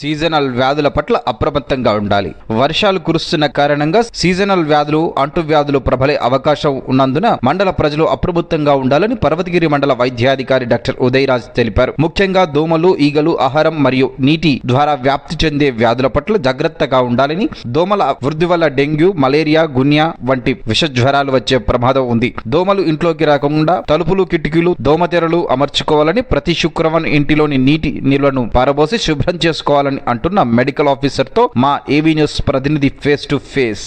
Seasonal వ్యాధుల పట్ల అప్రమత్తంగా ఉండాలి. వర్షాలు కురుస్తున్న కారణంగా సీజనల్ వ్యాధులు అంటువ్యాధులు ప్రబలే అవకాశం ఉన్నందున మండల ప్రజలు అప్రమత్తంగా ఉండాలని పర్వతగిరి మండల వైద్యాధికారి డాక్టర్ ఉదయరాజ్ తెలిపారు. ముఖ్యంగా దోమలు ఈగలు ఆహారం మరియు నీటి ద్వారా వ్యాప్తి చెందే వ్యాధుల పట్ల జాగ్రత్తగా ఉండాలని దోమల వృద్ధి వల్ల డెంగ్యూ మలేరియా గున్యా వంటి విష జ్వరాలు వచ్చే ప్రమాదం ఉంది. దోమలు ఇంట్లోకి రాకుండా తలుపులు కిటికీలు దోమతెరలు అమర్చుకోవాలని ప్రతి శుక్రవారం ఇంటిలోని నీటి నిల్వను పారబోసి శుభ్రం చేసుకోవాలి చేయాలని అంటున్న మెడికల్ ఆఫీసర్తో మా ఏవీ న్యూస్ ప్రతినిధి ఫేస్ టు ఫేస్.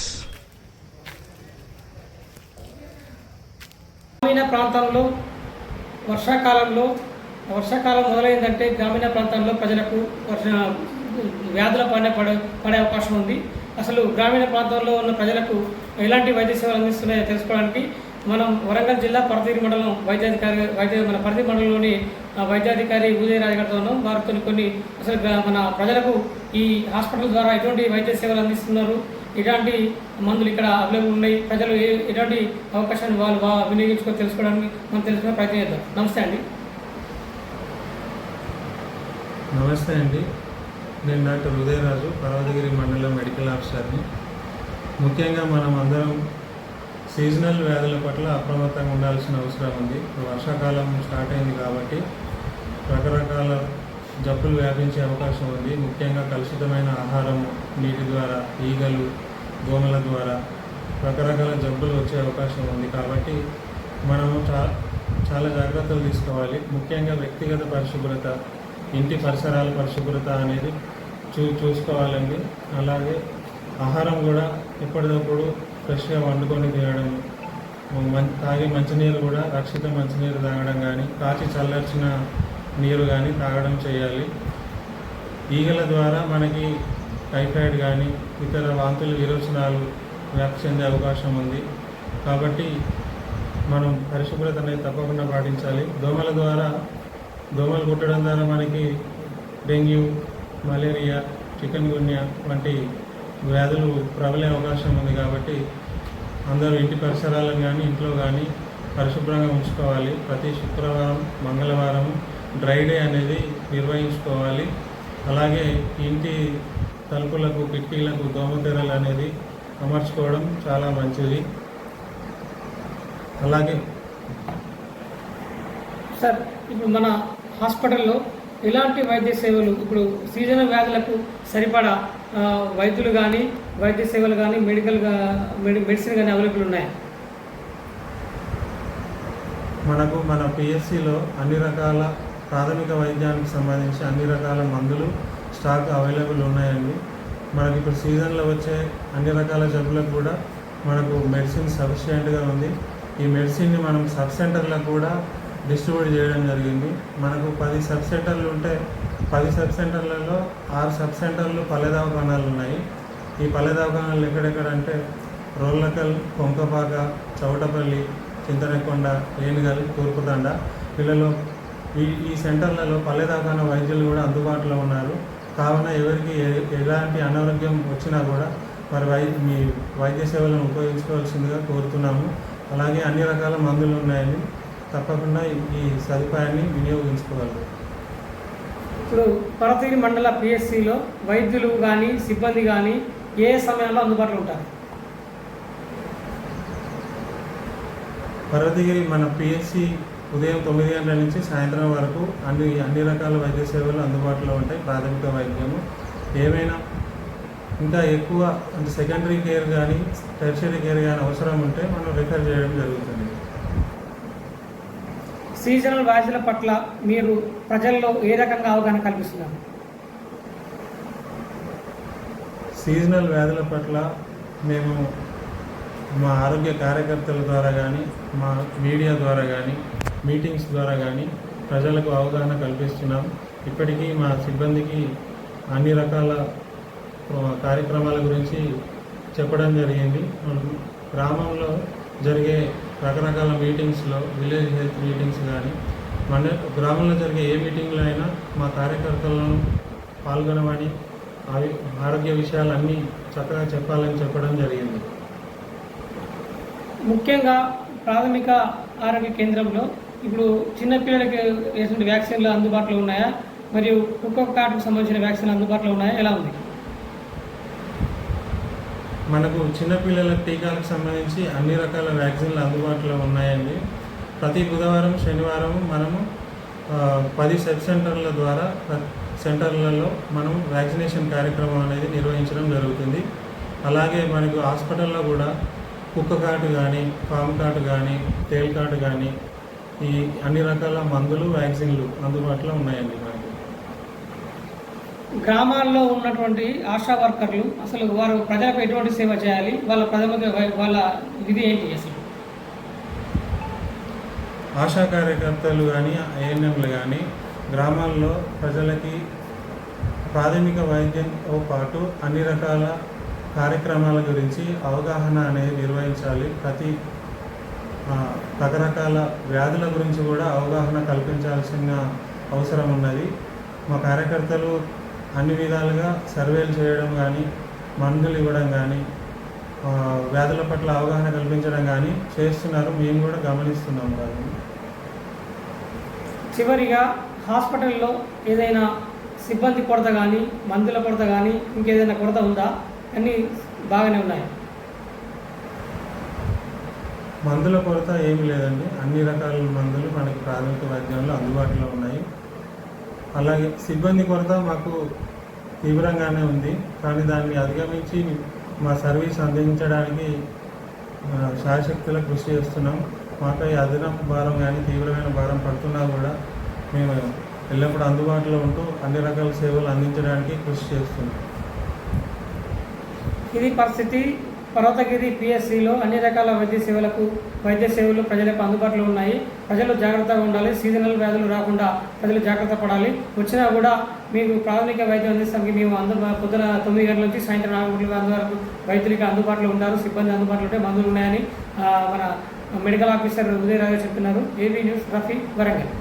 గ్రామీణ ప్రాంతంలో వర్షాకాలంలో వర్షాకాలం మొదలైందంటే గ్రామీణ ప్రాంతాల్లో ప్రజలకు వర్ష వ్యాధుల పడే పడే పడే అవకాశం ఉంది. అసలు గ్రామీణ ప్రాంతాల్లో ఉన్న ప్రజలకు ఎలాంటి వైద్య సేవలు అందిస్తున్నాయో తెలుసుకోవడానికి మనం వరంగల్ జిల్లా పరతీరి మండలం వైద్యాధికారి వైద్య మన పరిధి మండలంలోని ఆ, వైద్యాధికారి ఉదయరాజు గారితో ఉన్నాం. వారితో కొన్ని అసలు మన ప్రజలకు ఈ హాస్పిటల్ ద్వారా ఎటువంటి వైద్య సేవలు అందిస్తున్నారు. ఎలాంటి మందులు ఇక్కడ అవైలబుల్ ఉన్నాయి? ప్రజలు ఏ ఎటువంటి అవకాశాన్ని వాళ్ళు వినియోగించుకొని తెలుసుకోవడానికి మనం తెలుసుకునే ప్రయత్నం చేద్దాం. నమస్తే అండి. నమస్తే అండి. నేను డాక్టర్ ఉదయరాజు పర్వతగిరి మండలం మెడికల్ ఆఫీసర్ని. ముఖ్యంగా మనం అందరం సీజనల్ వ్యాధుల పట్ల అప్రమత్తంగా ఉండాల్సిన అవసరం ఉంది. వర్షాకాలం స్టార్ట్ అయింది కాబట్టి రకరకాల జబ్బులు వ్యాపించే అవకాశం ఉంది. ముఖ్యంగా కలుషితమైన ఆహారం నీటి ద్వారా ఈగలు దోమల ద్వారా రకరకాల జబ్బులు వచ్చే అవకాశం ఉంది. కాబట్టి మనము చా చాలా జాగ్రత్తలు తీసుకోవాలి. ముఖ్యంగా వ్యక్తిగత పరిశుభ్రత ఇంటి పరిసరాల పరిశుభ్రత అనేది చూ చూసుకోవాలండి. అలాగే ఆహారం కూడా ఎప్పటికప్పుడు ఫ్రెష్గా వండుకొని తినడం తాగే మంచినీరు కూడా రక్షిత మంచినీరు తాగడం కానీ కాచి చల్లార్చిన నీరు కానీ తాగడం చేయాలి. ఈగల ద్వారా మనకి టైఫాయిడ్ కానీ ఇతర వాంతులు విరోచనాలు వ్యాప్తి చెందే అవకాశం ఉంది. కాబట్టి మనం పరిశుభ్రత అనేది తప్పకుండా పాటించాలి. దోమల ద్వారా దోమలు కుట్టడం ద్వారా మనకి డెంగ్యూ మలేరియా చికెన్ గున్యా వంటి వ్యాధులు ప్రబలే అవకాశం ఉంది కాబట్టి అందరూ ఇంటి పరిసరాలను కానీ ఇంట్లో కానీ పరిశుభ్రంగా ఉంచుకోవాలి. ప్రతి శుక్రవారం మంగళవారం డ్రై డే అనేది నిర్వహించుకోవాలి. అలాగే ఇంటి తలుపులకు కిటికీలకు దోమతెరలు అనేది అమర్చుకోవడం చాలా మంచిది. అలాగే సార్ ఇప్పుడు మన హాస్పిటల్లో ఎలాంటి వైద్య సేవలు ఇప్పుడు సీజనల్ వ్యాధులకు సరిపడా వైద్యులు కానీ వైద్య సేవలు కానీ మెడికల్ మెడి మెడిసిన్ కానీ అవైలబుల్ ఉన్నాయి? మనకు మన పిఎస్సిలో అన్ని రకాల ప్రాథమిక వైద్యానికి సంబంధించి అన్ని రకాల మందులు స్టాక్ అవైలబుల్ ఉన్నాయండి. మనకి ఇప్పుడు సీజన్లో వచ్చే అన్ని రకాల జబ్బులకు కూడా మనకు మెడిసిన్ సఫిషియెంట్గా ఉంది. ఈ మెడిసిన్ని మనం సబ్ సెంటర్లకు కూడా డిస్ట్రిబ్యూట్ చేయడం జరిగింది. మనకు పది సబ్ సెంటర్లు ఉంటే పది సబ్ సెంటర్లలో ఆరు సబ్ సెంటర్లు పల్లె దవాఖానాలు ఉన్నాయి. ఈ పల్లె దవాఖానాలు ఎక్కడెక్కడంటే రోళ్ళకల్ కొంకపాక చౌటపల్లి చింతనకొండ ఏనుగల్ తూర్పుదండ. వీళ్ళలో ఈ ఈ సెంటర్లలో పల్లె దవాఖానా వైద్యులు కూడా అందుబాటులో ఉన్నారు. కావున ఎవరికి ఏ- ఎలాంటి అనారోగ్యం వచ్చినా కూడా మరి వై మీ వైద్య సేవలను ఉపయోగించుకోవాల్సిందిగా కోరుతున్నాము. అలాగే అన్ని రకాల మందులు ఉన్నాయని తప్పకుండా ఈ- సదుపాయాన్ని వినియోగించుకోగలరు. ఇప్పుడు పరతీరి మండల పిఎస్సిలో వైద్యులు కానీ సిబ్బంది కానీ ఏ సమయాల్లో అందుబాటులో ఉంటారు? పర్వతగిరి మన పిఎస్సి ఉదయం తొమ్మిది గంటల నుంచి సాయంత్రం వరకు అన్ని అన్ని రకాల వైద్య సేవలు అందుబాటులో ఉంటాయి ప్రాథమిక వైద్యము. ఏమైనా ఇంకా ఎక్కువ అంటే సెకండరీ కేర్ కానీ టెర్షరీ కేర్ కానీ అవసరం ఉంటే మనం రిఫర్ చేయడం జరుగుతుంది. సీజనల్ వ్యాధుల పట్ల మీరు ప్రజల్లో ఏ రకంగా అవగాహన కల్పిస్తున్నారు? సీజనల్ వ్యాధుల పట్ల మేము మా ఆరోగ్య కార్యకర్తల ద్వారా కానీ మా మీడియా ద్వారా కానీ మీటింగ్స్ ద్వారా కానీ ప్రజలకు అవగాహన కల్పిస్తున్నాం. ఇప్పటికీ మా సిబ్బందికి అన్ని రకాల కార్యక్రమాల గురించి చెప్పడం జరిగింది. గ్రామంలో జరిగే రకరకాల మీటింగ్స్లో విలేజ్ హెల్త్ మీటింగ్స్ కానీ మన గ్రామంలో జరిగే ఏ మీటింగ్లో అయినా మా కార్యకర్తలను పాల్గొనమని అవి ఆరోగ్య విషయాలన్నీ చక్కగా చెప్పాలని చెప్పడం జరిగింది. ముఖ్యంగా ప్రాథమిక ఆరోగ్య కేంద్రంలో ఇప్పుడు చిన్నపిల్లలకి వేసిన వ్యాక్సిన్లు అందుబాటులో ఉన్నాయా? మరియు ఒక్కొక్క కాటుకు సంబంధించిన వ్యాక్సిన్లు అందుబాటులో ఉన్నాయా? ఎలా ఉంది? మనకు చిన్నపిల్లల టీకాలకు సంబంధించి అన్ని రకాల వ్యాక్సిన్లు అందుబాటులో ఉన్నాయండి. ప్రతి బుధవారం శనివారం మనము పది సెట్ సెంటర్ల ద్వారా సెంటర్లలో మనం వ్యాక్సినేషన్ కార్యక్రమం అనేది నిర్వహించడం జరుగుతుంది. అలాగే మనకు హాస్పిటల్లో కూడా కుక్క కాటు కానీ పాము కాటు కానీ తేల్ కాటు కానీ ఈ అన్ని రకాల మందులు వ్యాక్సిన్లు అందుబాటులో ఉన్నాయండి మనకి. గ్రామాల్లో ఉన్నటువంటి ఆశా వర్కర్లు అసలు వారు ప్రజలకు ఎటువంటి సేవ చేయాలి? వాళ్ళ ప్రథమ వాళ్ళ విధి ఏంటి అసలు? ఆశా కార్యకర్తలు కానీ ఏఎన్ఎంలు కానీ గ్రామాల్లో ప్రజలకి ప్రాథమిక వైద్యంతో పాటు అన్ని రకాల కార్యక్రమాల గురించి అవగాహన అనేది నిర్వహించాలి. ప్రతి రకరకాల వ్యాధుల గురించి కూడా అవగాహన కల్పించాల్సిన అవసరం ఉన్నది. మా కార్యకర్తలు అన్ని విధాలుగా సర్వేలు చేయడం కానీ మందులు ఇవ్వడం కానీ వ్యాధుల పట్ల అవగాహన కల్పించడం కానీ చేస్తున్నారు. మేము కూడా గమనిస్తున్నాం వారిని చివరిగా హాస్పిటల్లో ఏదైనా సిబ్బంది కొరత కానీ మందుల కొరత కానీ ఇంకేదైనా కొరత ఉందా? అన్నీ బాగానే ఉన్నాయి. మందుల కొరత ఏమీ లేదండి. అన్ని రకాల మందులు మనకి ప్రాథమిక వైద్యంలో అందుబాటులో ఉన్నాయి. అలాగే సిబ్బంది కొరత మాకు తీవ్రంగానే ఉంది. కానీ దాన్ని అధిగమించి మా సర్వీస్ అందించడానికి శాశక్తులకు కృషి చేస్తున్నాం. మాపై అదనపు భారం కానీ తీవ్రమైన భారం పడుతున్నా కూడా మేము ఎల్లప్పుడూ అందుబాటులో ఉంటూ అన్ని రకాల సేవలు అందించడానికి కృషి చేస్తున్నాం. ఇది పరిస్థితి. పర్వతగిరి పిఎస్సిలో అన్ని రకాల వైద్య సేవలకు వైద్య సేవలు ప్రజలకు అందుబాటులో ఉన్నాయి. ప్రజలు జాగ్రత్తగా ఉండాలి. సీజనల్ వ్యాధులు రాకుండా ప్రజలు జాగ్రత్త పడాలి. వచ్చినా కూడా మీకు ప్రాథమిక వైద్యం అందిస్తానికి మేము అందు పొద్దున తొమ్మిది గంటల నుంచి సాయంత్రం నాలుగు గంటల వరకు వరకు వైద్యులకి అందుబాటులో ఉన్నారు. సిబ్బంది అందుబాటులో ఉంటే మందులు ఉన్నాయని మన మెడికల్ ఆఫీసర్ ఉదయరాజు చెప్తున్నారు ఏబీ న్యూస్ రఫీ వరంగల్.